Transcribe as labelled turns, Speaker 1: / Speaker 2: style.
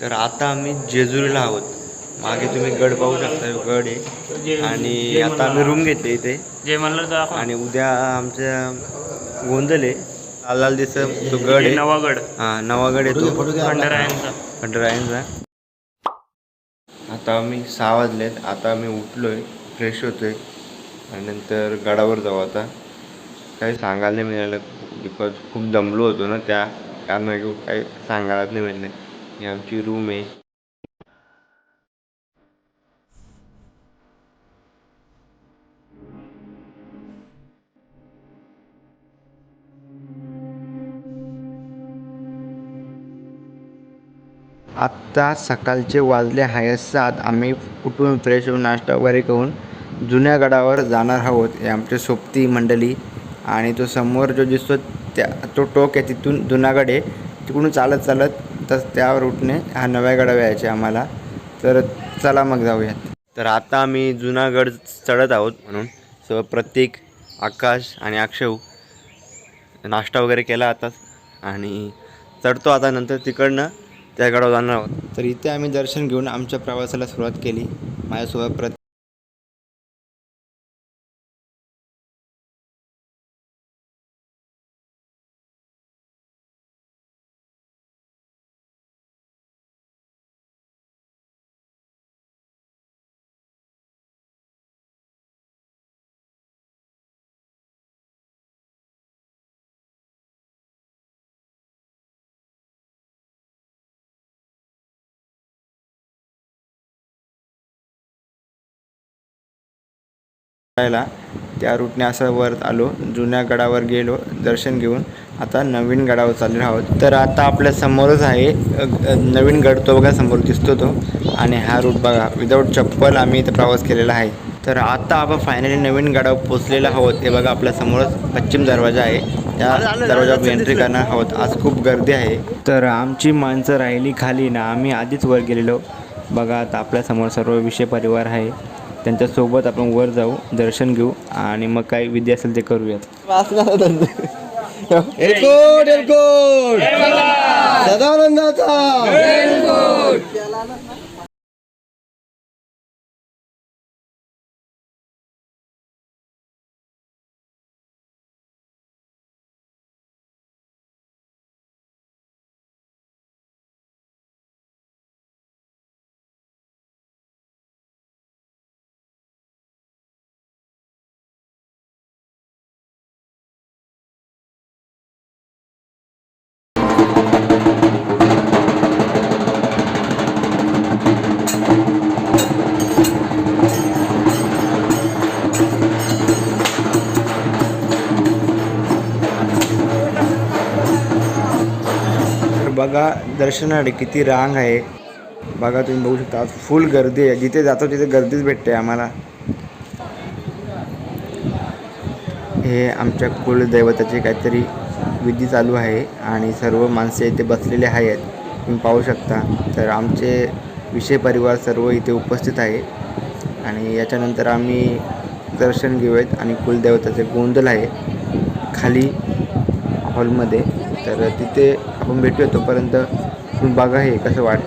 Speaker 1: तर आता आम्ही जेजुरीला आहोत. मागे तुम्ही गड पाहू शकता गड आहे. आणि आता आम्ही रूम घेतले इथे. आणि उद्या आमच्या गोंधळ आहे. लाल लाल दिसत तो गड आहे.
Speaker 2: नवागड
Speaker 1: हा नवागड येतो
Speaker 2: खंडरायांचा.
Speaker 1: खंडरायांचा. आता आम्ही सहा वाजलेत. आता आम्ही उठलोय फ्रेश होतोय. आणि नंतर गडावर जाऊ आता. काही सांगायला नाही मिळालं. बिकॉज खूप दमलो होतो ना त्या. कारण काही सांगायलाच नाही मिळालं. ही आमची रूम आहे. आत्ता सकाळचे वाजले आहे सात. आम्ही उठून फ्रेश होऊन नाश्ता वगैरे करून जुन्या गडावर जाणार आहोत. हे आमचे सोबती मंडळी आणि तो समोर जो दिसतो त्या तो टोक आहे तिथून जुनागड आहे. तिकडून चालत चालत तर त्यावर उठणे हा नव्या गडावर यायचे आम्हाला. तर चला मग जाऊयात. तर आता आम्ही जुना गड चढत आहोत म्हणून. सो प्रत्येक आकाश आणि अक्षव नाश्ता वगैरे केला आताच आणि चढतो आता नंतर तिकडनं त्या गडावर जाणार आहोत. तर इथे आम्ही दर्शन घेऊन आमच्या प्रवासाला सुरुवात केली. माझ्यासोबत प्रत करायला त्या रूटने असं वर आलो जुन्या गडावर गेलो दर्शन घेऊन. आता नवीन गडावर चाललेलो आहोत. तर आता आपल्या समोरच आहे नवीन गड तो बघा समोर दिसतो तो. आणि हा रूट बघा विदाऊट चप्पल आम्ही इथं प्रवास केलेला आहे. तर आता आपण फायनली नवीन गडावर पोचलेलो आहोत. हे बघा आपल्या समोरच पश्चिम दरवाजा आहे. या दरवाजावर एंट्री करणार आहोत. आज खूप गर्दी आहे. तर आमची माणसं राहिली खाली ना आम्ही आधीच वर गेलेलो. बघा आता आपल्यासमोर सर्व विषय परिवार आहे. त्यांच्यासोबत आपण वर जाऊ दर्शन घेऊ आणि मग काय विधी असेल ते करूयात.
Speaker 3: सदानंदाचा.
Speaker 1: बघा दर्शनासाठी किती रांग आहे. बघा तुम्ही बघू शकता आज फुल गर्दी आहे. जिथे जातो तिथे गर्दीच भेटते आम्हाला. हे आमच्या कुलदैवताची काहीतरी विधी चालू आहे आणि सर्व माणसे इथे बसलेले आहेत. तुम्ही पाहू शकता. तर आमचे विषय परिवार सर्व इथे उपस्थित आहे. आणि याच्यानंतर आम्ही दर्शन घेऊयात आणि कुलदैवताचे गोंधल आहे खाली हॉलमध्ये. तर तिथे आपण भेटूया तोपर्यंत. तुम्ही बघा हे कसं वाट